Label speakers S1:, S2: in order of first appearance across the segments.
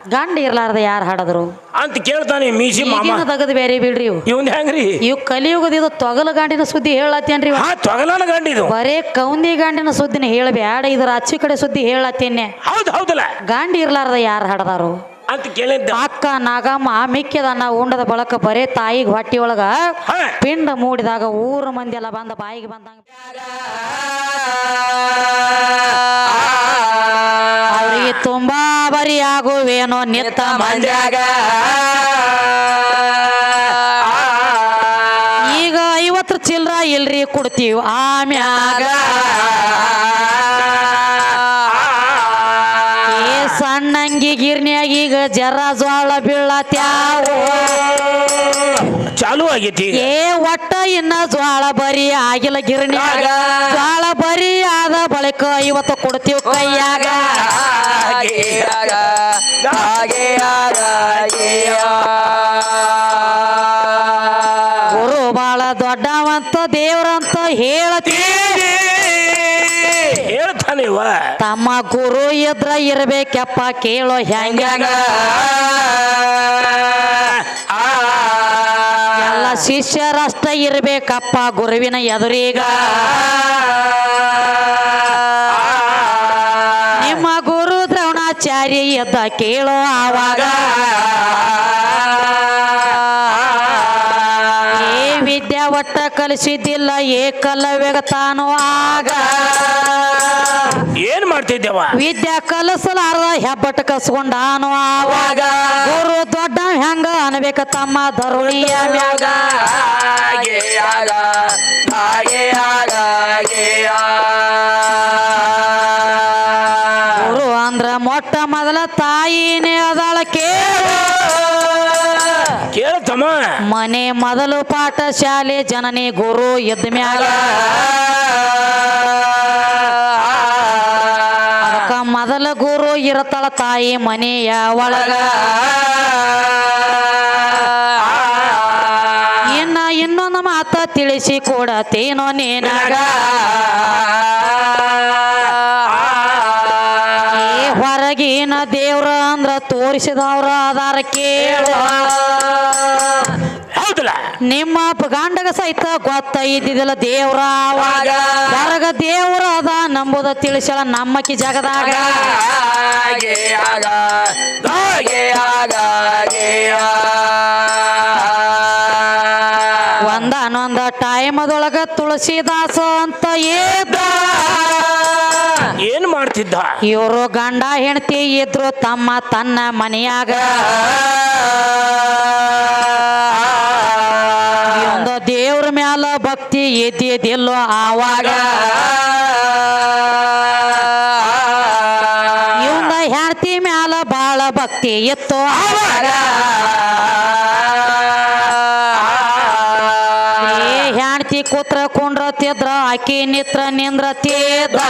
S1: ಗಂಡ ಇರ್ಲಾರ್ದ ಯಾರು ಹಾಡದ್ರು
S2: ಅಂತ ಕೇಳ್ತಾನೆ ಮೀಸಿ ಮಾಮ
S1: ಈಗಿನ ತಗದ್ ಬೇರೆ ಬಿಡ್ರಿ ಇವು
S2: ಇವನ್ ಹೆಂಗ್ರಿ
S1: ಇವ್ ಕಲಿಯುಗದ ಇದು ತೊಗಲ ಗಾಂಡಿನ ಸುದ್ದಿ ಹೇಳತ್ತೇನ್ರಿ ಇವ.
S2: ಹಾ ತೊಗಲಾನ ಗಂಡಿದು
S1: ಬರೇ ಕೌಂದಿ ಗಾಂಡಿನ ಸುದ್ದಿನ ಹೇಳಬ್ಯಾಡ ಇದ್ರ ಅಚ್ಚಿ ಕಡೆ ಸುದ್ದಿ ಹೇಳತ್ತೇನೆ
S2: ಹೌದು ಹೌದಲ್ಲ
S1: ಗಾಂಡಿ ಇರ್ಲಾರ್ದ ಯಾರು ಹಾಡದಾರು
S2: ಅಂತ ಕೇಳಿದ್ದ
S1: ಅಕ್ಕ ನಾಗಮ್ಮ ಮಿಕ್ಕಿದ ಉಂಡದ ಬಳಕ ಬರೇ ತಾಯಿಗೆ ಹೊಟ್ಟಿ ಒಳಗ
S2: ಹಾ
S1: ಪಿಂಡ ಮೂಡಿದಾಗ ಊರ ಮಂದಿ ಎಲ್ಲ ಬಂದ ಬಾಯಿಗೆ ಬಂದಂಗ ಅವ್ರಿಗೆ ತುಂಬಾ ಬರಿ ಆಗುವೇನೋ ನಿತ್ತ ಮಂಜಾಗ ಈಗ ಐವತ್ತು ಚಿಲ್ರ ಇಲ್ರಿ ಕೊಡ್ತೀವಿ ಆಮ್ಯಾಗ. ಗಿರ್ನ್ಯಾಗ ಈಗ ಜರ ಜ್ವಾಳ ಬೀಳತ್ಯಾವ.
S2: ಚಾಲು ಆಗೈತಿ
S1: ಏ ಒಟ್ಟ ಇನ್ನ ಜ್ವಾಳ ಬರಿ ಆಗಿಲ್ಲ ಗಿರಣಿಯಾಗ. ಜ್ವಾಳ ಬರಿ ಆದ ಬಳಿಕ ಇವತ್ತು ಕೊಡ್ತೀವಿ ಕೈಯಾಗ. ಗುರು ಬಾಳ ದೊಡ್ಡವಂತ ದೇವ್ರಂತ ಹೇಳತಿ ತಮ್ಮ ಗುರು ಎದ್ರ ಇರ್ಬೇಕಪ್ಪ ಕೇಳೋ ಹೆಂಗ? ಎಲ್ಲ ಶಿಷ್ಯರಷ್ಟ ಇರ್ಬೇಕಪ್ಪ ಗುರುವಿನ ಎದುರೀಗ. ನಿಮ್ಮ ಗುರು ದ್ರೋಣಾಚಾರ್ಯ ಎದ್ದ ಕೇಳೋ ಆವಾಗ. ಒಟ್ಟ ಕಲಿಸಿದ್ದಿಲ್ಲ ಏಕಲವ್ಯಗ ತಾನು ಆಗ.
S2: ಏನ್ ಮಾಡ್ತಿದ್ದೇವ?
S1: ವಿದ್ಯಾ ಕಲಸಲಾರ್ದ ಹೆಬ್ಬಟ್ಟು ಕಸ್ಕೊಂಡಾನು ಆವಾಗ. ಗುರು ದೊಡ್ಡ ಹೆಂಗ ಅನ್ಬೇಕ ತಮ್ಮ ಧರುಣಿಯ ಮ್ಯಾಗ. ಗುರು ಅಂದ್ರ ಮೊಟ್ಟ ಮೊದಲ ತಾಯಿನೇ ಅದಾಳ ಕೇಳ
S2: ಕೇಳ್ತಮ್ಮ
S1: ಮನೆ ಮೊದಲು ಪಾಠಶಾಲೆ, ಜನನಿ ಗುರು, ಎದ್ದ ಮ್ಯಾಲ. ಮೊದಲ ಗುರು ಇರತಳ ತಾಯಿ ಮನೆಯ ಒಳಗ. ಇನ್ನ ಇನ್ನೊಂದು ಮಾತ ತಿಳಿಸಿ ಕೊಡತೇನೋ ನೀನಾಗ. ಹೊರಗಿನ ದೇವ್ರ ಅಂದ್ರ ತೋರಿಸಿದವ್ರ ಅದಾರ ಕೇಳ. ನಿಮ್ಮ ಗಂಡಗ ಸಹಿತ ಗೊತ್ತ ಇದ್ದಿದ್ದಿಲ್ಲ ದೇವ್ರ ಅವಾಗ ಹೊರಗ ದೇವ್ರ ಅದ ನಂಬುದ ತಿಳಿಸಲ್ಲ ನಮ್ಮಕ್ಕಿ ಜಗದಾಗ. ಒಂದಾನೊಂದ ಟೈಮದೊಳಗ ತುಳಸಿದಾಸ ಅಂತ ಏದ
S2: ಏನ್ ಮಾಡ್ತಿದ್ದ?
S1: ಇವರು ಗಂಡ ಹೆಂಡತಿ ಇದ್ರು ತಮ್ಮ ತನ್ನ ಮನೆಯಾಗ. ಭಕ್ತಿ ಎದ್ದಿದ್ದಿಲ್ಲೋ ಆವಾಗ ಇವನ ಹೆಂಡತಿ ಮ್ಯಾಲ ಬಾಳ ಭಕ್ತಿ ಎತ್ತೋ ಆವಾಗ. ಹೆಂಡತಿ ಕೂತ್ರ ಕುಂಡ್ರತಿದ್ರ ಆಕಿ ನಿತ್ರ ನಿಂದ್ರತಿದ್ದ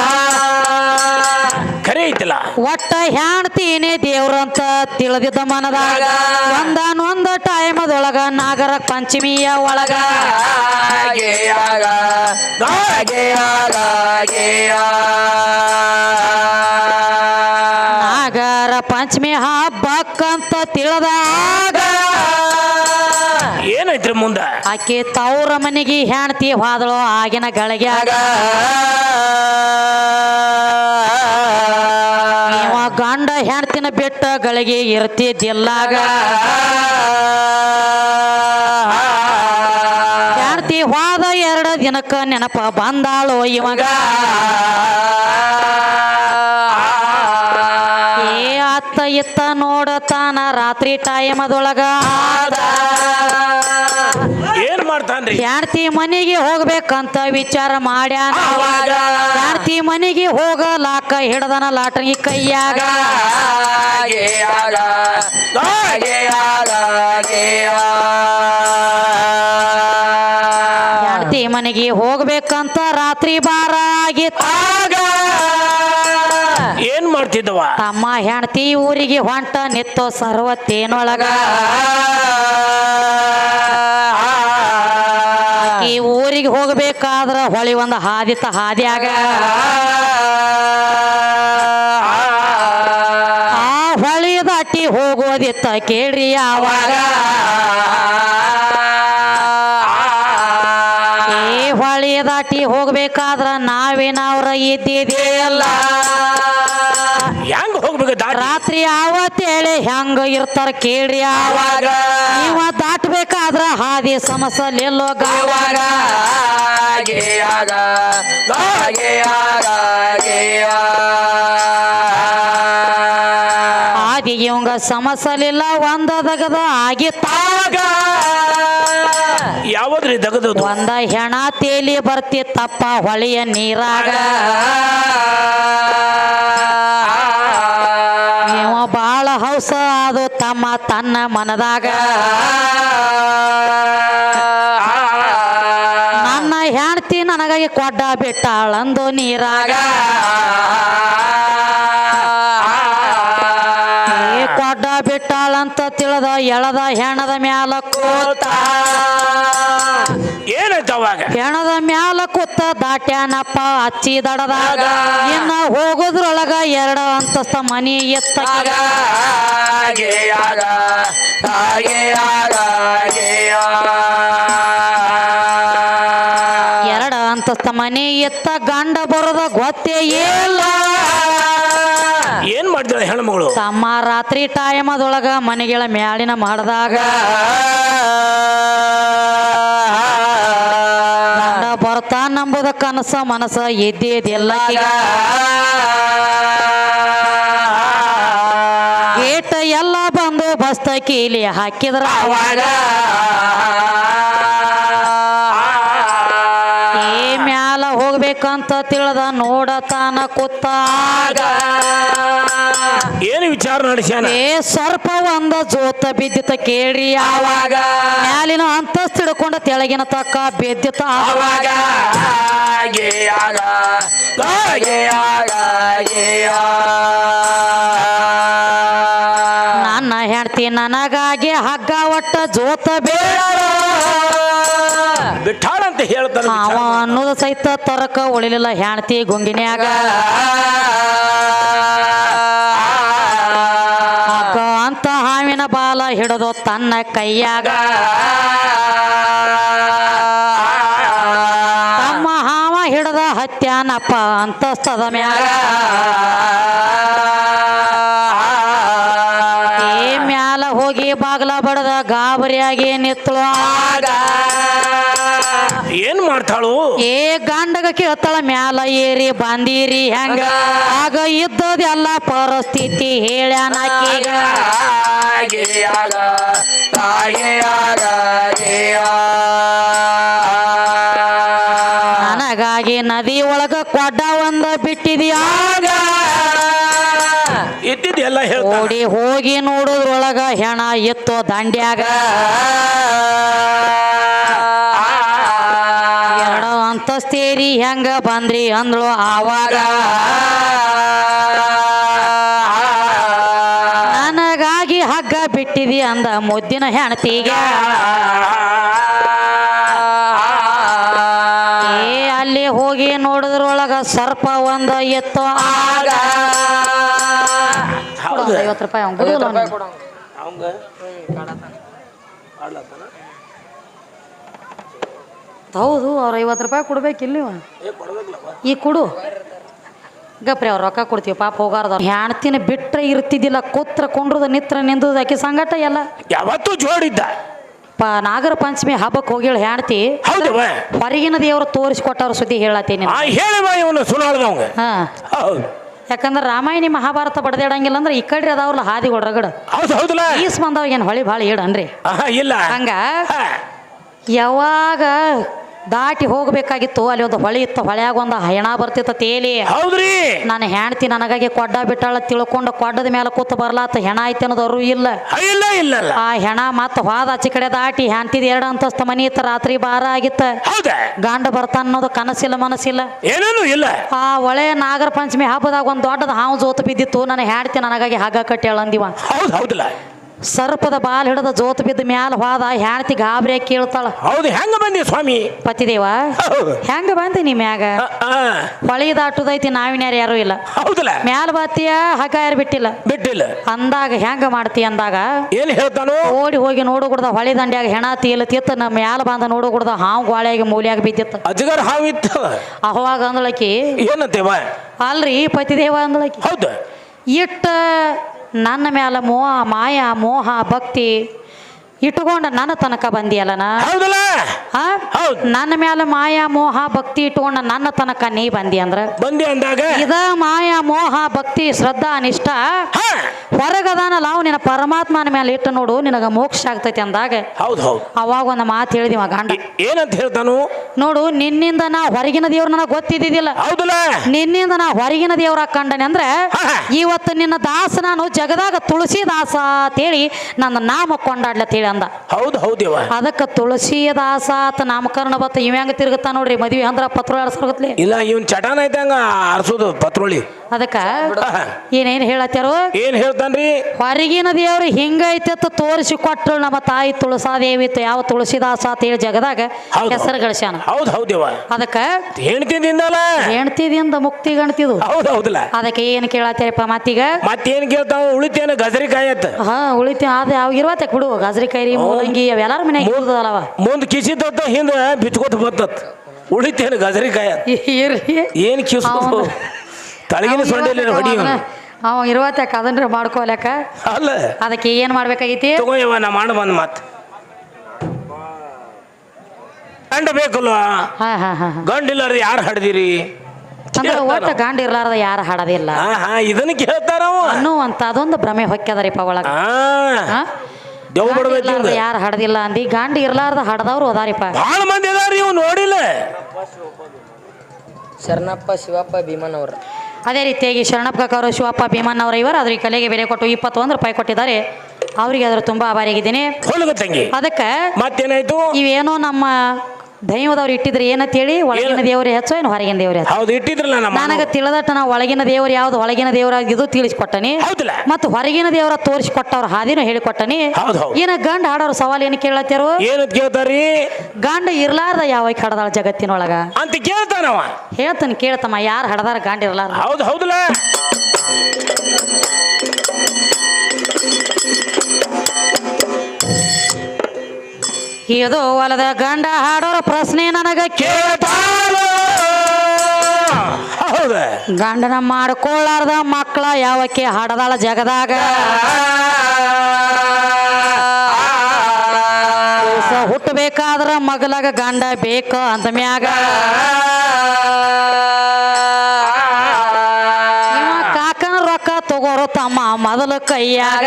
S2: ಖರೆ ಐತಿಲ್ಲ.
S1: ಒಟ್ಟ ಹೆಣ್ತೀನೇ ದೇವ್ರಂತ ತಿಳಿದಿದ್ದ ಮನದಾಗ ಒಂದಾನೊಂದ ಟೈಮದೊಳಗ ನಾಗರ ಪಂಚಮಿಯ ಒಳಗ. ನಾಗರ ಪಂಚಮಿ ಹಬ್ಬಕ್ಕಂತ ತಿಳಿದಾಗ
S2: ಏನೈತ್ರಿ ಮುಂದ?
S1: ಆಕೆ ತವ್ರ ಮನೆಗೆ ಹೆಣ್ತಿ ಹಾದಳು ಆಗಿನ ಗಳಿಗ್ಯಾಗ ಇವ ಗಂಡ ಹೆಣ್ತಿನ ಬಿಟ್ಟ ಗಳಿಗೆ ಇರ್ತಿದ್ದಿಲ್ಲಾಗ ಹೆಣ್ತಿ ಹೋದ ಎರಡ ದಿನಕ್ಕ ನೆನಪ ಬಂದಾಳು ಇವಾಗ. ಏ ಅತ್ತ ಇತ್ತ ನೋಡತಾನ ರಾತ್ರಿ ಟೈಮದೊಳಗ ಆದ ಯಾರ್ತಿ ಮನೆಗೆ ಹೋಗ್ಬೇಕಂತ ವಿಚಾರ ಮಾಡ್ಯಾನ ಅವಾಗ. ಹೆಣ್ತಿ ಮನೆಗೆ ಹೋಗಲಾಕ ಹಿಡದನ ಲಾಟ್ರಿ ಕೈಯಾಗ. ಯಾರ್ತಿ ಮನೆಗೆ ಹೋಗ್ಬೇಕಂತ ರಾತ್ರಿ ಬಾರ
S2: ಏನ್ ಮಾಡ್ತಿದ್ದವ?
S1: ತಮ್ಮ ಹೆಣ್ತಿ ಊರಿಗೆ ಹೊಂಟ ನಿತ್ತೋ ಸರ್ವತ್ತೇನೊಳಗ. ಈ ಊರಿಗೆ ಹೋಗ್ಬೇಕಾದ್ರ ಹೊಳಿ ಒಂದು ಹಾದಿತ ಹಾದಿಯಾಗ ಆ ಹೊಳಿ ದಾಟಿ ಹೋಗೋದಿತ್ತ ಕೇಳ್ರಿ ಯಾವಾಗ? ಈ ಹೊಳಿ ದಾಟಿ ಹೋಗ್ಬೇಕಾದ್ರ ನಾವೇನವ್ರ ಇದ್ದಿದೆಯಲ್ಲ
S2: ದಾರಿ
S1: ರಾತ್ರಿ ಆವತ್ತೇಳಿ ಹೆಂಗ ಇರ್ತಾರ ಕೇಳ್ರಿ ಆವಾಗ. ನೀವ ದಾಟ್ಬೇಕಾದ್ರ ಹಾದಿ ಸಮಸ್ಯೆ ಗಾವಾಗ ಹಾದಿ ಇವಂಗ ಸಮಸ್ಯೆಲಿಲ್ಲ ಒಂದದಗದ ಆಗಿತ್ತಾಗ
S2: ಯಾವದ್ರಿ ದಗದದು?
S1: ಒಂದ ಹೆಣ ತೇಲಿ ಬರ್ತಿತ್ತಪ್ಪ ಹೊಳೆಯ ನೀರಾಗ. ಬಾಳ ಹೌಸ ಅದು ತಮ್ಮ ತನ್ನ ಮನದಾಗ. ನನ್ನ ಹೆಣ್ತಿ ನನಗಾಗಿ ಕೊಡ್ಡ ಬಿಟ್ಟಾಳಂದು ನೀರಾಗ. ಈ ಕೊಡ್ಡ ಬಿಟ್ಟಾಳಂತ ತಿಳಿದ ಎಳದ ಹೆಣದ ಮ್ಯಾಲ ಕೂತ. ಹೆಣದ ಮ್ಯಾಲ ದಾಟ್ಯಾನಪ್ಪ ಅಚ್ಚಿ ದಡದಾಗ. ಇನ್ನ ಹೋಗೋದ್ರೊಳಗ ಎರಡು ಅಂತಸ್ತ ಮನಿ ಎತ್ತ. ಎರಡು ಅಂತಸ್ತ ಮನಿ ಎತ್ತ ಗಂಡ ಬರೋದ ಗೊತ್ತೇ ಇಲ್ಲ.
S2: ಏನ್ ಮಾಡ್ತಾಳೆ ಹೆಣ್ಮಗಳು?
S1: ತಮ್ಮ ರಾತ್ರಿ ಟೈಮದೊಳಗ ಮನೆಗಳ ಮ್ಯಾಲಿನ ಮಾಡದಾಗ. ಗಂಡ ಬರ್ತಾನಂಬುದ ಕನಸ ಮನಸ ಎದ್ದೆಲ್ಲ ಏಟ ಎಲ್ಲ ಬಂದು ಬಸ್ತ ಕೀಲಿ ಹಾಕಿದ್ರ. ಏ ಮ್ಯಾಲ ಹೋಗ್ಬೇಕಂತ ತಿಳಿದ ನೋಡತಾನ ಕೂತಾಗ
S2: ಏನು ವಿಚಾರ ನಡೆಸ್ಯಾನ
S1: ಏ ಸರ್ಪ ಒಂದ ಜೋತ ಬಿದ್ದಿತ ಕೇಳಿ ಆವಾಗ. ಮ್ಯಾಲಿನ ಅಂತಸ್ತು ಹಿಡ್ಕೊಂಡ ತೆಳಗಿನ ತಕ್ಕ ಬಿದ್ದಿತ ಆವಾಗ. ನನ್ನ ಹೆಂಡತಿ ನನಗಾಗಿ ಹಗ್ಗ ಒಟ್ಟ ಜೋತ ಬೇಡ
S2: ಬಿಟ್ಟಾಳ ಅಂತ ಹೇಳ್ತಾನೆ
S1: ಅವ ಅನ್ನೋದು ಸಹಿತ ತರಕ ಉಳಿಲಿಲ್ಲ ಹೆಂಡತಿ ಗುಂಗಿನ್ಯಾಗ ಹಿಡಿದು ತನ್ನ ಕೈಯಾಗ. ತಮ್ಮ ಹಾವ ಹಿಡಿದ ಹತ್ಯಾನಪ್ಪ ಅಂತಸ್ತದ ಮ್ಯಾಗ. ಈ ಮ್ಯಾಲ ಹೋಗಿ ಬಾಗ್ಲ ಬಡದ ಗಾಬರಿಯಾಗಿ ನಿತ್ತಳು
S2: ಏನ್ ಮಾಡ್ತಾಳು?
S1: ಏ ಗಂಡಗ ಕೇಳ್ತಾಳ ಮ್ಯಾಲ ಏರಿ ಬಂದಿರಿ ಹೆಂಗ? ಆಗ ಇದ್ದದೆಲ್ಲ ಪರಿಸ್ಥಿತಿ ಹೇಳ್ಯಾನ ನನಗಾಗಿ ನದಿ ಒಳಗ ಕೊಡ್ಡ ಒಂದ ಬಿಟ್ಟಿದ್ಯಾಗ
S2: ಇದ್ದಿದ್ದು ಎಲ್ಲ
S1: ಓಡಿ ಹೋಗಿ ನೋಡುದ್ರೊಳಗ ಹೆಣ ಇತ್ತು ದಂಡ್ಯಾಗ. ಅಂತಸ್ತೇರಿ ಹೆಂಗ ಬಂದ್ರಿ ಅಂದ್ರು ಆವಾಗ. ನನಗಾಗಿ ಹಗ್ಗ ಬಿಟ್ಟಿದಿ ಅಂದ ಮುದ್ದಿನ ಹೆಣತಿಗೆ ಏ ಅಲ್ಲಿ ಹೋಗಿ ನೋಡಿದ್ರೊಳಗ ಸರ್ಪ ಒಂದ ಎತ್ತು ಆಗ. ಐವತ್ತು ರೂಪಾಯಿ ಅವ್ನ್ ಬಿಡು ಅವ್ನು.
S2: ಅವಂಗ ಆಡ್ಲತ್ತಾನ?
S1: ಹೌದು ಅವ್ರ ಐವತ್ತು ರೂಪಾಯಿ ಕೊಡ್ಬೇಕಿಲ್ಲ ನೀವು
S2: ಕೊಡ್ಬೇಕಲ್ಲವ್ವ.
S1: ಈ ಕೊಡು. ಗಪ್ರಿ ಅವ್ರು ರೊಕ್ಕ ಕೊಡ್ತೀವಿ ಪಾಪ ಹೋಗಾರ್ದ ಹೆಣ್ತಿನ ಬಿಟ್ಟರೆ ಇರ್ತಿದ್ದಿಲ್ಲ ಕೂತ್ರ ಕೊಂಡ್ರದ ನಿತ್ರ ನಿಂದದ ಆಕಿ ಸಂಗಟ ಎಲ್ಲ.
S2: ಯಾವತ್ತೂ ಜೋಡಿದ್ದ.
S1: ಪ ನಾಗರ ಪಂಚಮಿ ಹಬ್ಬಕ್ಕೆ ಹೋಗಿಳ ಹೆಣ್ತಿ
S2: ಹೌದವ
S1: ಹೊರಗಿನ ದೇವರು ತೋರಿಸಿಕೊಟ್ಟವ್ರ ಸುದ್ದಿ ಹೇಳತ್ತೀನಿ
S2: ಆ ಹೇಳುವ ಇವನು
S1: ಹಾ.
S2: ಹೌದು.
S1: ಯಾಕಂದ್ರೆ ರಾಮಾಯಣಿ ಮಹಾಭಾರತ ಬಡದೇಡಂಗಿಲ್ಲ ಅಂದ್ರೆ ಈ ಕಡೆ ಅದಾವಲ್ಲ ಹಾದಿ ಹೊಡ್ರಗಡ
S2: ಹೌದು ಹೌದಲ್ಲ.
S1: ಈಸ್ ಬಂದವ ಏನು ಹೊಳಿ ಭಾಳ ಏಡನ್ರಿ
S2: ಆಹಾ, ಇಲ್ಲ.
S1: ಹಂಗ
S2: ಹಾ.
S1: ಯಾವಾಗ ದಾಟಿ ಹೋಗ್ಬೇಕಾಗಿತ್ತು ಅಲ್ಲಿ ಒಂದು ಹೊಳೆ ಇತ್ತು ಹೊಳ್ಯಾಗ ಒಂದು ಹಯಣ ಬರ್ತಿತ್ತು ತೇಲಿ.
S2: ಹೌದ್ರಿ?
S1: ನಾನು ಹೆಣ್ತಿ ನನಗಾಗಿ ಕೊಡ್ಡ ಬಿಟ್ಟಾಳ ತಿಳ್ಕೊಂಡು ಕೊಡ್ಡದ ಮೇಲೆ ಕೂತು ಬರ್ಲಾತ ಹೆಣ ಐತೆ ಅನ್ನೋದವ್ರು ಇಲ್ಲ.
S2: ಇಲ್ಲ ಇಲ್ಲ
S1: ಆ ಹೆಣ ಮತ್ತ ಹೋದ ಆಚೆ ಕಡೆ ದಾಟಿ ಹೆಣ್ತಿದ್ ಎರಡು ಅಂತಸ್ತ ಮನಿ ಇತ್ತ ರಾತ್ರಿ ಬಾರ ಆಗಿತ್ತ. ಗಂಡ ಬರ್ತಾನ ಅನ್ನೋದು ಕನಸಿಲ್ಲ ಮನಸ್ಸಿಲ್ಲ
S2: ಏನೇನು ಇಲ್ಲ.
S1: ಆ ಒಳೆ ನಾಗರ ಪಂಚಮಿ ಹಬ್ಬದಾಗ ಒಂದು ದೊಡ್ಡದ ಹಾವು ಜೋತು ಬಿದ್ದಿತ್ತು ನನ್ನ ಹೆಂಡತಿ ನನಗಾಗಿ ಹಗ್ಗ ಕಟ್ಟಿ
S2: ಹೌದಲ್ಲ.
S1: ಸರ್ಪದ ಬಾಲ್ ಹಿಡಿದ ಜೋತ್ ಬಿದ್ದ ಮ್ಯಾಲ ಹೋದ ಹೆಂಡತಿ ಗಾಬರಿ ಕೇಳ್ತಾಳ.
S2: ಹೌದು ಹೆಂಗ ಬಂದಿ ಸ್ವಾಮಿ?
S1: ಪತಿದೇವ ಹೆಂಗ ಬಂದಿ ನೀ ಮ್ಯಾಗ? ಹೊಳಿ ದಾಟುದೈತಿ ನಾವಿನ್ಯಾರು ಯಾರು ಇಲ್ಲ.
S2: ಹೌದಲ್ಲ?
S1: ಮ್ಯಾಲ ಬಾತಿಯ ಹಗ ಯಾರು ಬಿಟ್ಟಿಲ್ಲ.
S2: ಬಿಟ್ಟಿಲ್ಲ.
S1: ಅಂದಾಗ ಹೆಂಗ ಮಾಡ್ತಿ ಅಂದಾಗ?
S2: ಏನ್ ಹೇಳ್ತಾನು?
S1: ಓಡಿ ಹೋಗಿ ನೋಡು ಕುಡ್ದ ಹೊಳಿ ದಂಡ್ಯಾಗ ಹೆಣ ಇಲ್ಲ ತಿತ್ತ ನಮ್ಮ ಮ್ಯಾಲ ಬಂದ ನೋಡು ಕುಡ್ದ ಹಾವು ಗಾಳಿಯಾಗಿ ಮೂಲಿಯಾಗ ಬಿದ್ದಿತ್ತ.
S2: ಅಜಗರ್ ಹಾವಿತ್ತು
S1: ಅವಾಗ ಅಂದಳಕಿ
S2: ಏನಂತೇವ
S1: ಅಲ್ರಿ ಪತಿದೇವ ಅಂದಳಕಿ.
S2: ಹೌದು.
S1: ಇಟ್ಟ ನನ್ನ ಮ್ಯಾಲ ಮೋಹ ಮಾಯಾ ಮೋಹ ಭಕ್ತಿ ಇಟ್ಕೊಂಡ ನನ್ನ ತನಕ ಬಂದಿಯಲ್ಲ
S2: ಹೌದಲ್ಲ?
S1: ಆ?
S2: ಹೌದು.
S1: ನನ್ನ ಮ್ಯಾಲ ಮಾಯಾ ಮೋಹ ಭಕ್ತಿ ಇಟ್ಕೊಂಡ ನನ್ನ ತನಕ ನೀ ಬಂದಿ ಅಂದ್ರ?
S2: ಬಂದಿ ಅಂದಾಗ?
S1: ಇದ ಮಾಯಾ ಮೋಹ ಭಕ್ತಿ ಶ್ರದ್ಧಾ ನಿಷ್ಠ.
S2: ಹಾ.
S1: ಹೊರಗದಾನ ನಾವು ನಿನ್ನ ಪರಮಾತ್ಮನ ಮೇಲೆ ಇಟ್ಟು ನೋಡು ನಿನಗ ಮೋಕ್ಷ ಆಗ್ತೈತಿ ಅಂದಾಗ.
S2: ಹೌದು ಹೌದು.
S1: ಅವಾಗ ಒಂದು ಮಾತು ಹೇಳಿದಿವ ಗಂಡ.
S2: ಏ- ಏನಂತ ಹೇಳ್ತಾನು?
S1: ನೋಡು ನಿನ್ನಿಂದ ನಾ ಹೊರಗಿನ ದೇವ್ರ ನನಗೆ ಗೊತ್ತಿದ್ದಿದ್ದಿಲ್ಲ.
S2: ಹೌದಲ್ಲ?
S1: ನಿನ್ನಿಂದ ನಾ ಹೊರಗಿನ ದೇವ್ರ ಕಂಡನೆ ಅಂದ್ರೆ
S2: ಹಾ.
S1: ಇವತ್ತು ನಿನ್ನ ದಾಸ ನಾನು ಜಗದಾಗ ತುಳಸಿ ದಾಸ ಅಂತೇಳಿ ನನ್ನ ನಾಮ ಕೊಂಡಾಡ್ಲತ್ತೇಳಿ ಅಂದ.
S2: ಹೌದು ಹೌದೇವ
S1: ಅದಕ್ಕೆ ತುಳಸಿ ದಾಸ ಆತ ನಾಮಕರಣ ಬತ್ತ ಇವ ಹೆಂಗ ತಿರುಗತಾ ನೋಡ್ರಿ ಮದ್ವಿ ಅಂದ್ರ ಪತ್ರ ಆಡ್ಸೋಗತ್ಲಿ
S2: ಇಲ್ಲ ಇವನ್ ಚಟಾನ ಐತಂಗ ಆರ್ಸೋದು ಪತ್ರೋಳಿ.
S1: ಅದಕ್ಕ. ಏನೇನ್ ಹೇಳತ್ತಾರೋ
S2: ಏನ್ ಹೇಳ್ತಾನ್ರಿ?
S1: ಹೊರಗಿನ ದೇವ್ರು ಹಿಂಗೈತೆ ಅಂತ ತೋರಿಸಿ ಕೊಟ್ಟರು ನಮ್ಮ ತಾಯಿ ತುಳಸಾದೇವಿ ತ- ಯಾವ ತುಳಸಿದಾಸ ಅಂತೇಳಿ ಜಗದಾಗ
S2: ಹೌದು.
S1: ಹೆಸರು ಗಳಿಸ್ಯಾನ.
S2: ಹೌದು ಹೌದೇವ
S1: ಅದಕ್ಕ
S2: ಹೆಣ್ತಿದಿಂದಲ್ಲ?
S1: ಹೆಣ್ತಿದಿಂದ ಮುಕ್ತಿ ಗಣ್ತಿದು.
S2: ಹೌದು ಹೌದಲ್ಲ
S1: ಅದಕ್ಕೆ ಏನ್ ಕೇಳತ್ತಾರಪ್ಪ ಮತ್ತೀಗ
S2: ಮತ್ತೇನ್ ಕೇಳ್ತಾವ? ಉಳಿತೇನ ಗಜರಿಕಾಯತ್.
S1: ಹಾ ಉಳಿತಿ ಅದ ಯಾವ ಇರುವತ್ತೆ ಬಿಡು ಗಜ್ರಿಕಾಯಿ ಮೂಲಂಗಿ ಅವೆಲ್ಲಾರ ಮನ್ಯಾಗ ಇರ್ತದಲ್ಲವ
S2: ಮುಂದ್ ಕಿಸಿದತ್ತ ಹಿಂದ ಬಿಚ್ಕೋತ ಬತ್ತತ್. ಉಳಿತೇನು ಗಜರಿಕಾಯ
S1: ಇರ್ರಿ
S2: ಏನ್
S1: ಅವ್ನು-
S2: ತಳಗಿನ ಸೊಂಡೆಲಿ ಹೊಡಿ.
S1: ಅವ ಇರುವತ್ತಕ್ಕ ಅದನ್ರಿ ಮಾಡ್ಕೋಲಕ
S2: ಅಲ್ಲ.
S1: ಅದಕ್ಕೆ ಏನ್ ಮಾಡ್ಬೇಕಾಗೈತಿ?
S2: ತಗೋಯವ ನಾ ಮಾಡ ಬಂದ್ ಮಾತ್. ಗಂಡ ಬೇಕಲ್ಲ
S1: ಹಾ ಹಾ ಹಾ ಹಾ.
S2: ಗಂಡಿಲ್ಲಾರ ಯಾರು ಹಡ್ದಿರಿ?
S1: ಅಂದ್ರೆ ಒಟ್ಟ ಗಾಂಡ ಇರ್ಲಾರ್ದ ಯಾರು ಹಾಡೋದಿಲ್ಲ.
S2: ಹಾ ಹಾ ಇದನ್ನ ಕೇಳ್ತಾರವ
S1: ಅಂತ ಅದೊಂದು ಭ್ರಮೆ ಹೊಕ್ಯದರಿಪ್ಪ ಒಳಗ
S2: ಹಾ?
S1: ಯಾರು ಹಡದಿಲ್ಲ ಅಂದಿ. ಗಂಡ ಇರ್ಲಾರ್ದ ಹಡದವ್ರು ಅದಾರಿಪ್ಪ.
S2: ಭಾಳ ಮಂದಿ ಅದಾರ ಇವ್ ನೋಡಿಲ್ಲ.
S3: ಶರಣಪ್ಪ ಶಿವಪ್ಪ ಭೀಮನ್ ಅವ್ರ
S1: ಅದೇ ರೀತಿಯಾಗಿ ಶರಣಪ್ಪ ಕಾಕವರು ಶಿವಪ್ಪ ಭೀಮನ್ ಅವರ ಇವರು ಅದ್ರ ಈ ಕಲೆಗೆ ಬೆಲೆ ಕೊಟ್ಟು ಇಪ್ಪತ್ತೊಂದು ರೂಪಾಯಿ ಕೊಟ್ಟಿದ್ದಾರೆ. ಅವರಿಗೆ ಅದ್ರ ತುಂಬಾ ಆಭಾರಿಯಾಗಿದ್ದೀನಿ.
S2: ಹೊಲಗ ತಂಗಿ.
S1: ಅದಕ್ಕೆ
S2: ಮತ್ತೇನಾಯ್ತು?
S1: ಇವೇನೋ ನಮ್ಮ ದೈವದವ್ರು ಇಟ್ಟಿದ್ರೆ ಏನಂತ ಹೇಳಿ? ಒಳಗಿನ ದೇವ್ರು ಹೆಚ್ಚು ಏನು ಹೊರಗಿನ ದೇವ್ರು ಹೆಚ್ಚು?
S2: ಹೌದು ಇಟ್ಟಿದ್ರಲ್ಲ ನಮ್ಮ
S1: ನನಗೆ ತಿಳಿದಟ್ಟ ನಾವು ಒಳಗಿನ ದೇವರು ಯಾವ್ದು? ಒಳಗಿನ ದೇವರಾಗಿದ್ದು ಇದು ತಿಳಿಸ್ಕೊಟ್ಟನಿ.
S2: ಹೌದಲ್ಲ.
S1: ಮತ್ತು ಹೊರಗಿನ ದೇವರ ತೋರಿಸಿಕೊಟ್ಟವ್ರ ಹಾದಿನೂ ಹೇಳಿಕೊಟ್ಟನಿ. ಏನ ಗಂಡ ಆಡೋರು ಸವಾಲ್ ಏನು ಕೇಳತ್ತಾರು
S2: ಏನು ಕೇಳ್ತಾರಿ
S1: ಗಂಡ ಇರ್ಲಾರ್ದ ಯಾವ ಕಡದಾಳ ಜಗತ್ತಿನೊಳಗ?
S2: ಅಂತ ಕೇಳ್ತಾನವ.
S1: ಹೇಳ್ತಾನೆ ಕೇಳ್ತಮ್ಮ ಯಾರು ಹಡದಾರ ಗಂಡ ಇರ್ಲಾರ್ದ?
S2: ಹೌದು ಹೌದಲ್ಲ.
S1: ಇದು ಹೊಲದ ಗಂಡ ಹಾಡೋರ ಪ್ರಶ್ನೆ ನನಗ
S2: ಹೌದ?
S1: ಗಂಡನ ಮಾಡ್ಕೊಳ್ಳಾರ್ದ ಮಕ್ಕಳ ಯಾವಕ್ಕೆ ಹಡದಾಳ ಜಗದಾಗ? ಹುಟ್ಟಬೇಕಾದ್ರ ಮಗಲಾಗ ಗಂಡ ಬೇಕ ಅಂತ ಮ್ಯಾಗ. ಕಾಕನ ರೊಕ್ಕ ತಗೋರು ತಮ್ಮ ಮೊದಲು ಕೈಯಾಗ.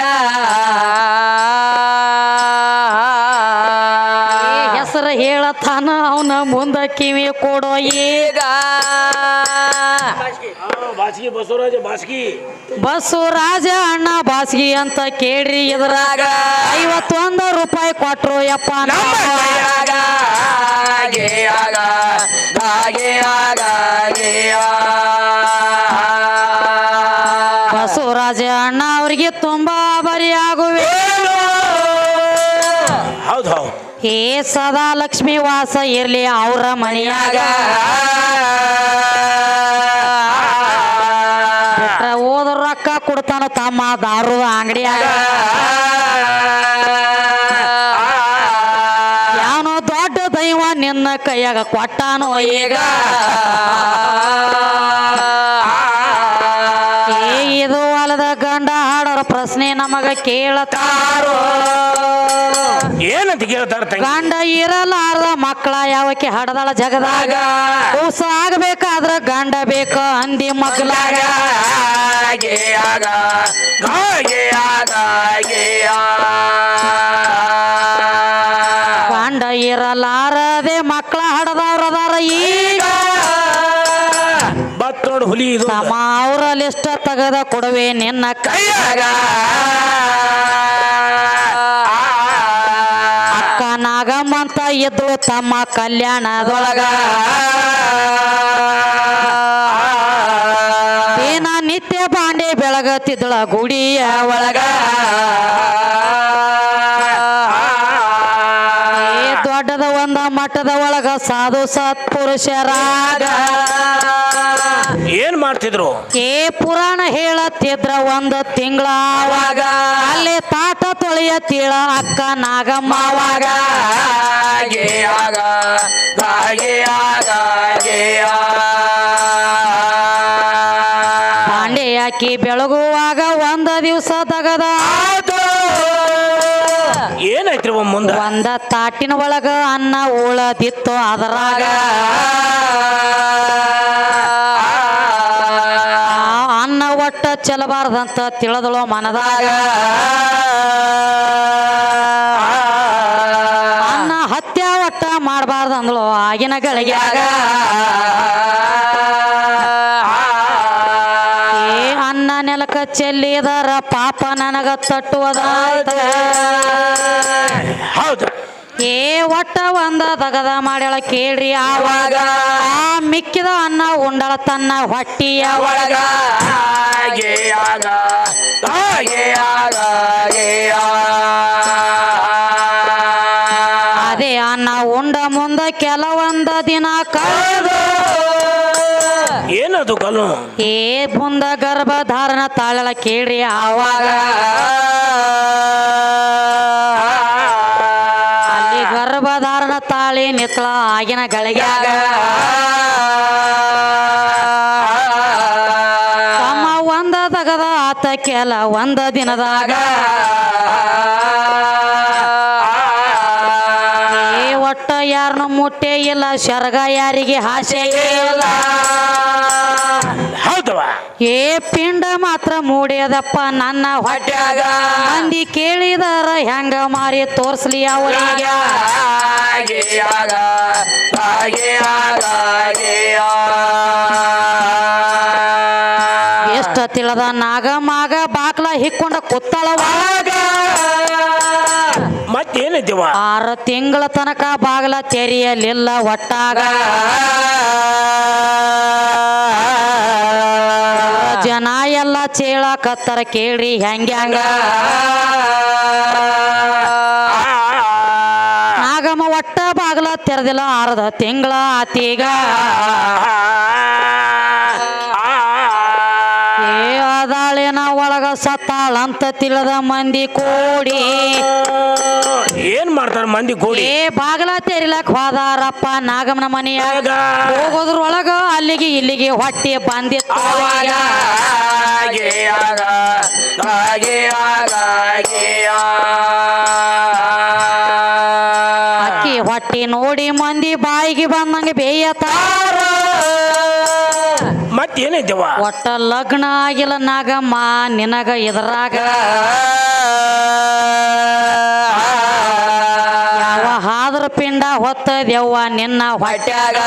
S1: ಹೇಳತಾನ ಅವನ ಮುಂದ ಕಿವಿ ಕೊಡೋ ಈಗ.
S2: ಬಸವರಾಜ
S1: ಅಣ್ಣ ಬಾಸ್ಗಿ ಅಂತ ಕೇಳ್ರಿ ಇದ್ರಾಗ. ಐವತ್ತೊಂದ ರೂಪಾಯಿ ಕೊಟ್ರು ಯಪ್ಪ
S2: ನಮ್ಮ ಹಾಗೆ
S1: ಬಸ್ಸು ಏ ಸದಾ ಲಕ್ಷ್ಮಿ ವಾಸ ಇರ್ಲಿ ಅವ್ರ ಮನೆಯಾಗ. ಹೋದ್ರ ಹೋದ ರೊಕ್ಕ ಕೊಡ್ತಾನ ತಮ್ಮ ದಾರು ಅಂಗಡಿಯಾಗ. ಯಾನೋ ದೊಡ್ಡ ದೈವ ನಿನ್ನ ಕೈಯಾಗ ಕೊಟ್ಟಾನೋ ಈಗ. ಇದು ಹೊಲದ ಗಂಡ ಹಾಡೋರ ಪ್ರಶ್ನೆ ನಮಗ ಕೇಳತಾರೋ?
S2: ಏನಂತ ಕೇಳ್ತಾರ ತಂಗಿ?
S1: ಗಂಡ ಇರಲಾರ್ದ ಮಕ್ಕಳ ಯಾವಕ್ಕೆ ಹಡದಳ ಜಗದಾಗ? ಕೂಸ ಆಗಬೇಕಾದ್ರ ಗಂಡ ಬೇಕ ಅಂದಿ ಮಗ್ಲಾಗ. ಗಂಡ ಇರಲಾರದೆ ಮಕ್ಕಳ ಹಡದವ್ರದಾರ ಈಗ.
S2: ಬತ್ ನೋಡು ಹುಲಿ ಇದು.
S1: ತಮ್ಮ ಅವ್ರ ಲಿಸ್ಟ್ ತೆಗದ ಕೊಡುವೆ ನಿನ್ನ ಕೈಯಾಗ. ನಾಗಮ್ಮಂತ ಎದ್ದು ತಮ್ಮ ಕಲ್ಯಾಣದೊಳಗ. ದಿನ ನಿತ್ಯ ಬಾಂಡೆ ಬೆಳಗತ್ತಿದ್ಳ ಗುಡಿಯ ಒಳಗ. ಒಳಗ ಸಾಧು ಸತ್ಪುರುಷರಾಗ
S2: ಏನ್ ಮಾಡ್ತಿದ್ರು?
S1: ಏ ಪುರಾಣ ಹೇಳತ್ತಿದ್ರ ಒಂದು ತಿಂಗಳ ಅವಾಗ ಅಲ್ಲಿ ತಾಟ ತೊಳೆಯ ತೀಳ ಅಕ್ಕ ನಾಗಮ್ಮವಾಗ ಪಾಂಡೆ ಹಾಕಿ ಬೆಳಗುವಾಗ ಒಂದ ದಿವಸ ತಗದ.
S2: ಏನಾಯ್ತ್ರಿ ಒಮ್ಮೆ ಮುಂದ?
S1: ಒಂದ ತಾಟಿನ ಒಳಗ ಅನ್ನ ಉಳದಿತ್ತು ಅದರಾಗ ಅನ್ನ ಒಟ್ಟ ಚೆಲ್ಲಬಾರ್ದಂತ ತಿಳಿದಳು ಮನದಾಗ. ಅನ್ನ ಹತ್ಯ ಒಟ್ಟ ಮಾಡಬಾರ್ದಂದಳು ಆಗಿನ ಗಳಿಗ್ಯಾಗ. ಚೆಲ್ಲಿದರ ಪಾಪ ನನಗ ತಟ್ಟುವುದ
S2: ಹೌದು.
S1: ಏ ಒಟ್ಟ ಒಂದ ತಗದ ಮಾಡ್ಯಾಳ ಕೇಳ್ರಿ ಆವಾಗ. ಆ ಮಿಕ್ಕಿದ ಅನ್ನ ಉಂಡಳ ತನ್ನ ಹೊಟ್ಟಿಯ ಒಳಗ. ಅದೇ ಅನ್ನ ಉಂಡ ಮುಂದ ಕೆಲವೊಂದ ದಿನ ಕಳೆದು.
S2: ಏನದು ಕಲು
S1: ಏ ಮುಂದ ಗರ್ಭಧಾರಣ ತಾಳಲ ಕೇಳ್ರಿ ಆವಾಗ. ಅಲ್ಲಿ ಗರ್ಭಧಾರಣ ತಾಳಿ ನಿತ್ಲ ಆಗಿನ ಗಳಿಗ್ಯಾಗ. ತಮ್ಮ ಒಂದ ತಗದ ಆತ ಕೆಲ ಒಂದ ದಿನದಾಗ. ಒಟ್ಟ ಯಾರನ್ನು ಮುಟ್ಟೆ ಇಲ್ಲ, ಶರ್ಗ ಯಾರಿಗೆ ಹಾಸೆ ಇಲ್ಲ ಏ ಪಿಂಡ ಮಾತ್ರ ಮೂಡ್ಯದಪ್ಪ ನನ್ನ ಹೊಟ್ಯಾಗ. ಮಂದಿ ಕೇಳಿದಾರ ಹೆಂಗ ಮಾರಿ ತೋರ್ಸ್ಲಿ ಅವರಿಗೆ. ಎಷ್ಟ ತಿಳದ ನಾಗ ಮಾಗ ಬಾಕ್ಲ ಹಿಕ್ಕೊಂಡ ಕುತ್ತಳವಾಗ
S2: ಮತ್ತೇನಿದ್ದೀವ
S1: ಆರು ತಿಂಗಳ ತನಕ ಬಾಗಲ ತೆರೆಯಲಿಲ್ಲ ಒಟ್ಟಾಗ. ಚೇಳಕತ್ತರ ಕೇಳ್ರಿ ಹೆಂಗ್ಯಾಂಗ ನಾಗಮ್ಮ ಒಟ್ಟ ಬಾಗಲ ತೆರೆದಿಲ್ಲ ಅರ್ಧ ತಿಂಗಳ ಆತೀಗ ಏ ಒಳಗ ಸತ್ತಾಳ ಸತ್ತಾಳಂತ ತಿಳಿದ ಮಂದಿ ಕೂಡಿ.
S2: ಏನ್ ಮಾಡ್ತಾರ ಮಂದಿ ಕೂಡಿ?
S1: ಏ ಬಾಗಲ ತೆರಿಲಕ್ ಹೋದಾರಪ್ಪ ನಾಗಮ್ಮನ ಮನೆಯಾಗ. ಹೋಗೋದ್ರೊಳಗ ಅಲ್ಲಿಗೆ ಇಲ್ಲಿಗೆ ಹೊಟ್ಟೆ ಬಂದಿತ್ತು. ಅಕ್ಕಿ ಹೊಟ್ಟಿ ನೋಡಿ ಮಂದಿ ಬಾಯಿಗೆ ಬಂದಂಗೆ ಬೇಯತಾರ
S2: ಮತ್ತೇನೈತಿವ
S1: ಒಟ್ಟ ಲಗ್ನ ಆಗಿಲ್ಲ ನಾಗಮ್ಮ ನಿನಗ ಇದ್ರಾಗ ಯಾವ ಹಾದ್ರ ಪಿಂಡ ಹೊತ್ತದೆವ್ವ ನಿನ್ನ ಹೊಟ್ಯಾಗ.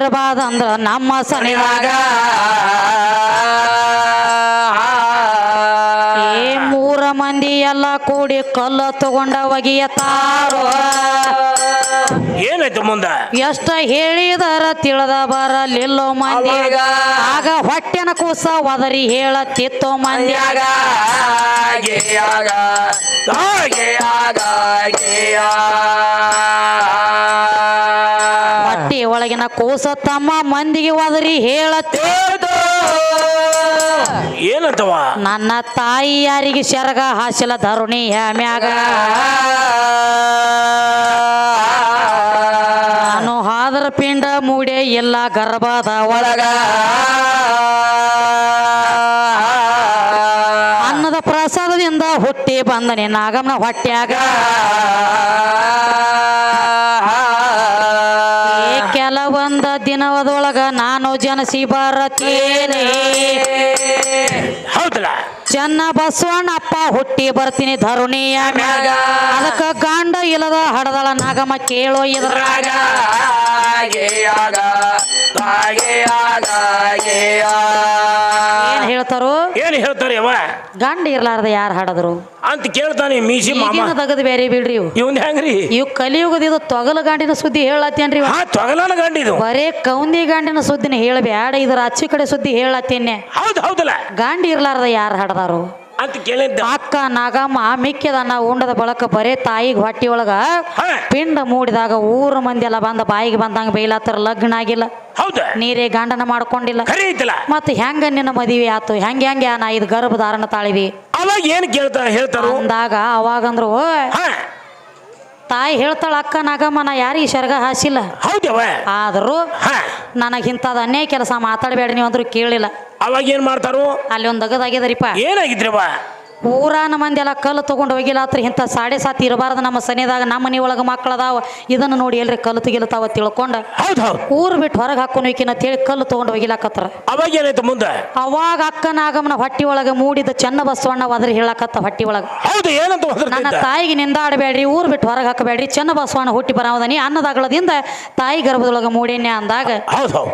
S1: ಸಾತಿ ಇರಬಾರ್ದಂದ್ರ ನಮ್ಮ ಸನಿದಾಗ. ಏ ಮೂರ ಮಂದಿ ಎಲ್ಲ ಕೂಡಿ ಕಲ್ಲ ತಗೊಂಡ ಒಗಿಯತಾರೋ.
S2: ಏನಾಯ್ತು ಮುಂದ?
S1: ಎಷ್ಟ ಹೇಳಿದರ ತಿಳಿದ ಬರಲಿಲ್ಲೋ ಮಂದಿ. ಆಗ ಹೊಟ್ಟೆನ ಕೂಸ ಒದರಿ ಹೇಳತ್ತಿತ್ತೋ ಮಂದ್ಯಾಗ ಹೊಟ್ಟಿ ಒಳಗಿನ ಕೂಸ ತಮ್ಮ ಮಂದಿಗೆ ಒದರಿ
S2: ಏನಂತವ?
S1: ನನ್ನ ತಾಯಿ ಯಾರಿಗೆ ಶರಗ ಹಾಸಿಲ ಧರುಣಿ ಹ್ಯಾಮ್ಯಾಗ. ನಾನು ಹಾದ್ರ ಪಿಂಡ ಮೂಡೆ ಎಲ್ಲ ಗರ್ಭದ ಒಳಗ. ಅನ್ನದ ಪ್ರಸಾದದಿಂದ ಹುಟ್ಟಿ ಬಂದನೆ ನಾಗಮ್ಮನ ಹೊಟ್ಯಾಗ. ಏ ದಿನದೊಳಗ ನಾನು ಜನಸಿ ಬರತೇನೆ.
S2: ಹೌದಲ್ಲ?
S1: ಚೆನ್ನ ಬಸವಣ್ಣಪ್ಪ ಹುಟ್ಟಿ ಬರ್ತೀನಿ ಧರುಣಿಯ ಮ್ಯಾಗ. ಅದಕ್ಕ ಗಂಡ ಇಲ್ಲದ ಹಡದಳ ನಾಗಮ್ಮ ಕೇಳೋ ಇದ್ರಾಗ ಏನ್ ಹೇಳ್ತಾರು?
S2: ಏನ್ ಹೇಳ್ತಾರೆ
S1: ಗಂಡ ಇರ್ಲಾರ್ದ ಯಾರು ಹಾಡದ್ರು?
S2: ಅಂತ ಕೇಳ್ತಾನೆ ಮೀಸಿ ಮಾಮ.
S1: ಈಗಿನ ತಗದ್ ಬೇರೆ ಬಿಡ್ರಿ ಇವು.
S2: ಇವನ್ ಹೆಂಗ್ರಿ?
S1: ಇವ್ ಕಲಿಯುಗದ ಇದು ತೊಗಲ ಗಾಂಡಿನ ಸುದ್ದಿ ಹೇಳತ್ತೇನ್ರಿ ಇವ.
S2: ಹಾ ತೊಗಲಾನ ಗಂಡಿದು
S1: ಬರೇ ಕೌಂದಿ ಗಾಂಡಿನ ಸುದ್ದಿನ ಹೇಳಬೇಡ ಇದ್ರ ಅಚ್ಚಿ ಕಡೆ ಸುದ್ದಿ ಹೇಳತ್ತೇನೆ
S2: ಹೌದು ಹೌದಲ್ಲ.
S1: ಗಾಂಡಿ ಇರ್ಲಾರ್ದ ಯಾರು ಹಾಡದಾರು
S2: ಅಂತ ಕೇಳಿದ್ದ.
S1: ಅಕ್ಕ ನಾಗಮ್ಮ ಮಿಕ್ಕಿದನ್ನ ಉಂಡದ ಬಳಕ ಬರೇ ತಾಯಿಗೆ ಹೊಟ್ಟಿ ಒಳಗ ಪಿಂಡ ಮೂಡಿದಾಗ ಊರ ಮಂದಿ ಎಲ್ಲ ಬಂದ ಬಾಯಿಗೆ ಬಂದಂಗ ಬೈಲಾತರ ಲಗ್ನ ಆಗಿಲ್ಲ.
S2: ಹೌದ?
S1: ನೀರೇ ಗಂಡನ ಮಾಡ್ಕೊಂಡಿಲ್ಲ. ಮತ್ತ ಹೆಂಗ ನಿನ್ನ ಮದುವೆ ಆತು? ಹೆಂಗ ಹೆಂಗ ನಾ ಇದು ಗರ್ಭಧಾರಣ ತಾಳಿವಿ
S2: ಅವಾಗ ಏನ್ ಕೇಳ್ತಾರ ಹೇಳ್ತಾರ?
S1: ಅಂದಾಗ ಅವಾಗಂದ್ರು "ಓಯ್,
S2: ಹಾ.
S1: ತಾಯಿ ಹೇಳ್ತಾಳ ಅಕ್ಕ ನಾಗಮ್ಮ ನಾ ಯಾರಿಗೆ ಶರ್ಗ ಹಾಸಿಲ್ಲ.
S2: ಹೌದವ
S1: ಆದರೂ
S2: ಹಾ.
S1: ನನಗೆ ಇಂಥದ್ದು ಅನ್ಯಾಯ ಕೆಲಸ ಮಾತಾಡಬೇಡ ನೀವು ಅಂದ್ರೂ ಕೇಳಿಲ್ಲ.
S2: ಅವಾಗ ಏನ್ ಮಾಡ್ತಾರು?
S1: ಅಲ್ಲಿ ಒಂದು ಅಗದಾಗ್ಯದರಿಪ್ಪ
S2: ಏನಾಗಿದ್ರವ
S1: ಊರಾನ ಮಂದಿ ಎಲ್ಲ ಕಲ್ಲು ತೊಗೊಂಡು ಹೋಗಿಲ್ಲ ಇಂಥ ಸಾಡೆ ಸಾತಿ ಇರಬಾರ್ದು ನಮ್ಮ ಸನಿದಾಗ ನಮ್ಮ ಮನೆ ಒಳಗೆ ಮಕ್ಕಳದಾವ. ಇದನ್ನು ನೋಡಿ ಎಲ್ರಿ ಕಲ್ಲು ತೆಗಿಲತ್ತಾವ ತಿಳ್ಕೊಂಡು
S2: ಹೌದು ಹೌದ್.
S1: ಊರು ಬಿಟ್ಟು ಹೊರಗೆ ಹಾಕೊಂಡ್ ಹೇಳಿ ಕಲ್ಲು ತೊಗೊಂಡು ಹೋಗಿಲಾಕತ್ರ
S2: ಅವಾಗ ಏನಾಯ್ತು ಮುಂದೆ?
S1: ಅವಾಗ ಅಕ್ಕನ ಆಗಮನ ಹೊಟ್ಟಿ ಒಳಗೆ ಮೂಡಿದ ಚೆನ್ನ ಬಸವಣ್ಣ ಅದ್ರ ಹೇಳಕತ್ತ ಹೊಟ್ಟಿ ಒಳಗೆ.
S2: ಹೌದು ಏನಂತ
S1: ನನ್ನ ತಾಯಿಗೆ ನಿಂದಾಡಬೇಡ್ರಿ ಊರು ಬಿಟ್ಟು ಹೊರಗೆ ಹಾಕಬೇಡ್ರಿ ಚೆನ್ನ ಬಸವಣ್ಣ ಹುಟ್ಟಿ ಬರಾವದನಿ ಅನ್ನದಾಗಳದಿಂದ ತಾಯಿ ಗರ್ಭದೊಳಗೆ ಮೂಡಿನ್ಯ ಅಂದಾಗ
S2: ಹೌದು ಹೌದ್.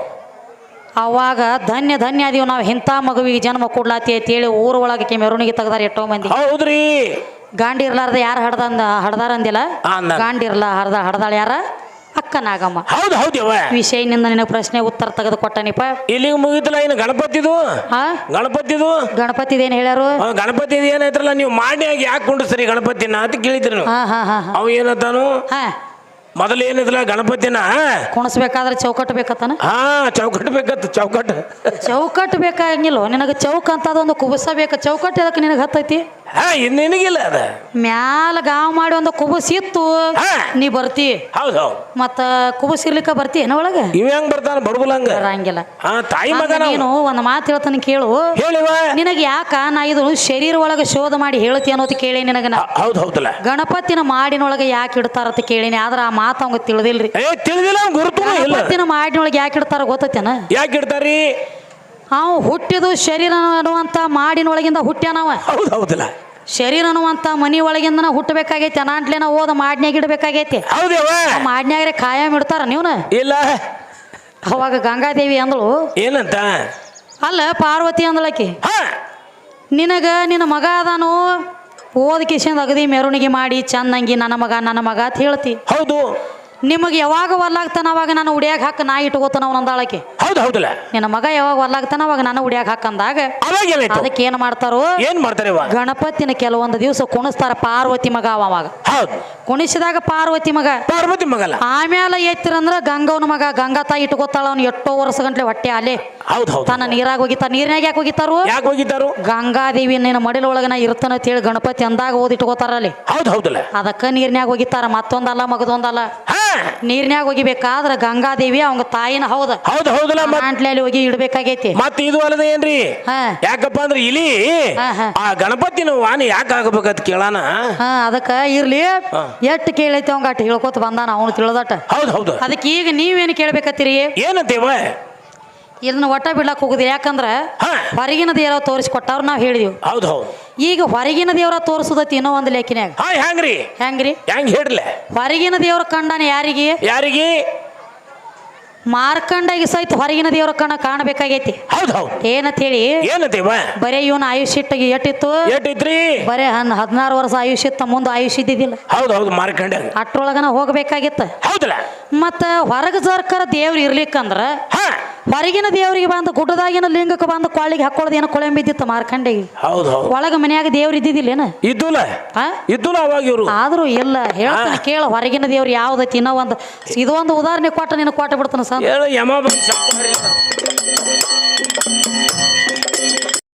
S1: ಅವಾಗ ಧನ್ಯ ಧನ್ಯ ಅದೀವಿ ನಾವು ಇಂಥ ಮಗುವಿಗೆ ಜನ್ಮ ಕೊಡ್ಲಾತಿ ಅಂತೇಳಿ ಊರ ಒಳಗೆ ಮೆರವಣಿಗೆ ತೆಗ್ದಾರ ಎಷ್ಟೋ ಮಂದಿ.
S2: ಹೌದ್ರಿ.
S1: ಗಾಂಡಿ ಇರ್ಲಾರ್ದ ಯಾರು ಹಡ್ದಂದ ಹಡ್ದಾರ ಅಂದಿಲ್ಲ? ಗಾಂಡಿರ್ಲ ಹಡದ ಹಡ್ದ ಹಡ್ದಾಳ ಯಾರ? ಅಕ್ಕ ನಾಗಮ್ಮ
S2: ವಿಷಯ ಹೌದ್ಯವ
S1: ವಿಷಯನಿಂದ ನಿನಗೆ ಪ್ರಶ್ನೆ ಉತ್ತರ ತೆಗೆದು ಕೊಟ್ಟನಿಪ್ಪ.
S2: ಇಲ್ಲಿಗೆ ಮುಗಿತಲ್ಲ ಏನು ಗಣಪತಿದು?
S1: ಹಾ
S2: ಗಣಪತಿದು?
S1: ಗಣಪತಿದೇನು ಹೇಳ್ಯಾರು?
S2: ಗಣಪತಿ ಏನಾಯ್ತಲ್ಲ ನೀವು ಮಾಡ್ಯಾಗ ಯಾಕೆ ಕುಂಡಿಸ್ರಿ ಗಣಪತಿನ ಅಂತ ಕೇಳಿದ್ರಿ. ನೀವು
S1: ಹಾ ಹಾ ಹಾ ಹಾ.
S2: ಅವ ಏನಂತಾನು?
S1: ಹಾ.
S2: ಮೊದಲು ಏನಿದ್ರಲ್ಲ ಗಣಪತಿನ?
S1: ಕುಣಿಸ್ಬೇಕಾದ್ರೆ ಚೌಕಟ್ಟು ಬೇಕತ್ತನ?
S2: ಹಾ ಚೌಕಟ್ಟು ಬೇಕತ್ತ ಚೌಕಟ್ಟು.
S1: ಚೌಕಟ್ಟು ಬೇಕಾಗಿಲ್ಲ. ನಿನಗೆ ಚೌಕ ಅಂತ ಅದೊಂದು ಕುಬಸ ಬೇಕ. ಚೌಕಟ್ಟು ಅದಕ್ಕೆ ನಿನಗೆ ಹತ್ತೈತಿ?
S2: ಹಾ ಇನ್ನು ನಿನಗಿಲ್ಲ ಅದ.
S1: ಮ್ಯಾಲ ಗಾವ್ ಮಾಡಿ ಒಂದು ಕುಬಸ್ ಇತ್ತು
S2: ಹಾ.
S1: ನೀ ಬರ್ತಿ.
S2: ಹೌದು ಹೌದ್.
S1: ಮತ್ತ ಕುಬಸ್ ಇರ್ಲಿಕ್ಕ ಬರ್ತಿ ಏನ ಒಳಗ?
S2: ಇವ ಹೆಂಗ್ ಬರ್ತಾನ ಬಡಗುಲಂಗ
S1: ಬರಂಗಿಲ್ಲ.
S2: ಹಾ ತಾಯಿ ಮಗ
S1: ನೀನು ಒಂದು ಮಾತು ಹೇಳ್ತಾನೆ ಕೇಳು.
S2: ಹೇಳಿವ
S1: ನಿನಗೆ ಯಾಕ ನಾ ಇದು ಶರೀರ ಒಳಗೆ ಶೋಧ ಮಾಡಿ ಹೇಳ್ತಿ ಅನ್ನೋದು ಕೇಳಿ ನಿನಗ ನಾ
S2: ಹೌದ್ ಹೌದಲ್ಲ.
S1: ಗಣಪತಿನ ಮಾಡಿನೊಳಗೆ ಯಾಕೆ ಅಂತ ಕೇಳಿನಿ ಆದ್ರ ಆ ಮಾತು ಅವಂಗ ತಿಳಿದಿಲ್ರಿ.
S2: ಏ ತಿಳಿದಿಲ್ಲ ಅವ್ನ್ ಗುರುತು ಇಲ್ಲ.
S1: ಗಣಪತಿನ ಮಾಡಿನೊಳಗೆ ಯಾಕೆ ಇಡ್ತಾರ ಗೊತ್ತೇನ
S2: ಯಾಕೆ ಇಡ್ತಾರಿ?
S1: ಅವ ಹುಟ್ಟಿದು ಶರೀರ ಅನ್ನುವಂತ ಮಾಡಿನೊಳಗಿಂದ ಹುಟ್ಟ್ಯಾನವ
S2: ಹೌದು ಹೌದಲ್ಲ.
S1: ಶರೀರ ಅನ್ನುವಂತ ಮನಿ ಒಳಗಿಂದ ಹುಟ್ಟಬೇಕಾಗೈತಿ ಅನಾಟ್ಲೇನ ಓದ ಮಾಡ್ನ್ಯಾಗ ಇಡಬೇಕಾಗೈತಿ.
S2: ಹೌದೇವ
S1: ಮಾಡ್ನ್ಯಾಗ್ರೆ ಕಾಯಂ ಇಡ್ತಾರ ನೀವ್ನ?
S2: ಇಲ್ಲ.
S1: ಅವಾಗ ಗಂಗಾದೇವಿ ಅಂದಳು.
S2: ಏನಂತ?
S1: ಅಲ್ಲ ಪಾರ್ವತಿ ಅಂದಳಕಿ. ನಿನಗ ನಿನ್ನ ಮಗ ಅದಾನು? ಓದ್ ಕಿಶಿಂದ ಅಗದಿ ಮೆರವಣಿಗೆ ಮಾಡಿ ಚಂದಂಗಿ ನನ್ನ ಮಗ ನನ್ನ ಮಗ ಅಂತ ಹೇಳ್ತಿ.
S2: ಹೌದು.
S1: ನಿಮಗೆ ಯಾವಾಗ ಒಲ್ಲಾಗ್ತಾನ ಅವಾಗ ನಾನು ಉಡಿಯಾಗ ಹಾಕ ನಾ ಇಟ್ಕೋತಾನ ಅವನ ಅಂದಾಳಕ್ಕೆ.
S2: ಹೌದ್ ಹೌದಲ್ಲ?
S1: ನಿನ್ನ ಮಗ ಯಾವಾಗ ಒಲ್ಲಾಗ್ತಾನ ಅವಾಗ ನಾನು ಉಡಿಯಾಗ ಹಾಕಂದಾಗ
S2: ಅವಾಗ ಏನಾಯ್ತು?
S1: ಅದಕ್ಕೆ ಏನ್ ಮಾಡ್ತಾರೋ?
S2: ಏನ್ ಮಾಡ್ತಾರೆ
S1: ಗಣಪತಿನ ಕೆಲವೊಂದು ದಿವಸ ಕುಣಿಸ್ತಾರ ಪಾರ್ವತಿ ಮಗ ಅವ ಅವಾಗ.
S2: ಹೌದು.
S1: ಕುಣಿಸಿದಾಗ ಪಾರ್ವತಿ ಮಗ.
S2: ಪಾರ್ವತಿ ಮಗ
S1: ಆಮೇಲೆ ಎತ್ತಿರಂದ್ರ ಗಂಗವನ ಮಗ ಗಂಗಾ ತಾಯಿ ಇಟ್ಕೋತಾಳ ಅವ್ನು ಎಷ್ಟೋ ವರ್ಷ ಗಂಟ್ಲೆ ಹೊಟ್ಟೆ ಅಲೆ.
S2: ಹೌದು ಹೌದು.
S1: ತನ್ನ ನೀರಾಗ ಹೋಗಿತ್ತ ನೀರ್ನಾಗ ಯಾಕೆ ಹೋಗಿತ್ತಾರು?
S2: ಯಾಕೆ ಹೋಗಿದ್ದಾರು?
S1: ಗಂಗಾದೇವಿ ನಿನ್ನ ಮಡಿಲ ಒಳಗ ನಾ ಇರ್ತಾನ ಅಂತ ಹೇಳಿ ಗಣಪತಿ ಅಂದಾಗ ಓದಿಟ್ಕೋತಾರ ಅಲ್ಲಿ.
S2: ಹೌದ್ ಹೌದಲ್ಲ?
S1: ಅದಕ್ಕ ನೀರ್ನ್ಯಾಗ ಹೋಗಿತ್ತಾರ ಮತ್ತೊಂದಲ್ಲ ಮಗದೊಂದಲ್ಲ. ನೀರ್ನ್ಯಾಗ ಒಗಿಬೇಕಾದ್ರ ಗಂಗಾದೇವಿ ಅವಂಗ ತಾಯಿನ ಹೌದ?
S2: ಹೌದು ಹೌದು ಮತ್
S1: ಅಂಟ್ಲಲ್ಲಿ ಹೋಗಿ ಇಡ್ಬೇಕಾಗೈತಿ.
S2: ಮತ್ತೆ ಇದು ಅಲ್ಲದೆ ಏನ್ರಿ?
S1: ಹಾ.
S2: ಯಾಕಪ್ಪ ಅಂದ್ರೆ
S1: ಹಾ, ಹಾ.
S2: ಆ ಗಣಪತಿನ ವಾಣಿ ಯಾಕೆ ಆಗಬೇಕಂತ ಕೇಳಾನ?
S1: ಹಾ ಅದಕ್ಕ ಇರ್ಲಿ.
S2: ಹಾ.
S1: ಎಟ್ಟು ಕೇಳೈತಿ ಅವಂಗ ಅಟ್ ಹೇಳ್ಕೊತ ಬಂದಾನ ಅವನು ತಿಳಿದಟ.
S2: ಹೌದ್ ಹೌದು.
S1: ಅದಕ್ಕೆ ಈಗ ನೀವೇನು ಕೇಳ್ಬೇಕತ್ತೀರಿ?
S2: ಏನಂತೇವ?
S1: ಇದನ್ನ ಒಟ್ಟ ಬಿಡ್ಲಾಕ್ ಹೋಗುದಿಲ್ಲ. ಯಾಕಂದ್ರ
S2: ಹಾ.
S1: ಹೊರಗಿನ ತೋರಿಸಿಕೊಟ್ಟವ್ರು ತೋರಿಸ್ಕೊಟ್ಟವ್ರು ನಾವು ಹೇಳಿದೀವಿ.
S2: ಹೌದು ಹೌದು.
S1: ಈಗ ಹೊರಗಿನ ದೇವ್ರ ತೋರಿಸೋದೈತಿ ಇನ್ನೋ ಒಂದು ಲೇಖನ್ಯಾಗ.
S2: ಹಾ ಹೆಂಗ್ರಿ
S1: ಹೆಂಗ್ರಿ
S2: ಹೆಂಗ್
S1: ಹೊರಗಿನ ದೇವ್ರ ಕಂಡನ ಯಾರಿಗೆ?
S2: ಯಾರಿಗೆ?
S1: ಮಾರ್ಕಂಡಾಗಿ ಸಹಿತ ಹೊರಗಿನ ದೇವ್ರ ಕಣ್ಣ ಕಾಣಬೇಕಾಗೈತಿ.
S2: ಹೌದ್ ಹೌದ್.
S1: ಏನಂತ ಹೇಳಿ
S2: ಏನಂತೇವ
S1: ಬರೇ ಇವನ ಆಯುಷ್ಯ ಇಟ್ಟಿಗೆ ಎಟ್ಟಿತ್ತು.
S2: ಎಟ್ಟಿದ್ರಿ
S1: ಬರೇ ಹನ್ ಹದಿನಾರು ವರ್ಷ ಆಯುಷ್ಯ ಇತ್ತ ಮುಂದೆ ಆಯುಷ್ಯ ಇದ್ದಿದ್ದಿಲ್ಲ.
S2: ಹೌದ್ ಹೌದು ಮಾರ್ಕಂಡ
S1: ಅಟ್ರೊಳಗನ ಹೋಗ್ಬೇಕಾಗಿತ್ತ.
S2: ಹೌದಲ್ಲ
S1: ಮತ್ತ ಹೊರಗ ಸರ್ಕಾರ ದೇವ್ರ ಇರ್ಲಿಕ್ಕಂದ್ರ
S2: ಹಾ.
S1: ಹೊರಗಿನ ದೇವರಿಗೆ ಬಂದು ಗುಡ್ಡದಾಗಿನ ಲಿಂಗಕ್ಕೆ ಬಂದು ಕೊಳ್ಳಿಗೆ ಹಾಕೊಳ್ಳೋದು ಏನೋ ಕೊಳೆ ಬಿದ್ದಿತ್ತ ಮಾರ್ಕಂಡಿ.
S2: ಹೌದ್ ಹೌದು.
S1: ಒಳಗ ಮನ್ಯಾಗ ದೇವ್ರು ಇದ್ದಿದ್ದಿಲ್ಲೇನ
S2: ಇದ್ದುಲ
S1: ಆ?
S2: ಇದ್ದುಲ ಅವಾಗ ಇವರು.
S1: ಆದ್ರೂ ಇಲ್ಲ ಹೇಳ್ತಾನೆ ಕೇಳ ಹೊರಗಿನ ದೇವ್ರು ಯಾವ್ದೈತಿ ಇನ್ನೊಂದು ಒಂದು ಇದೊಂದು ಉದಾಹರಣೆ ಕೊಟ್ಟ ನಿನ್ನ ಕೊಟ್ಟ ಬಿಡ್ತಾನ ಸರ್
S2: ಹೇಳ ಯಮ ಬಂದ್ ಶಾಪ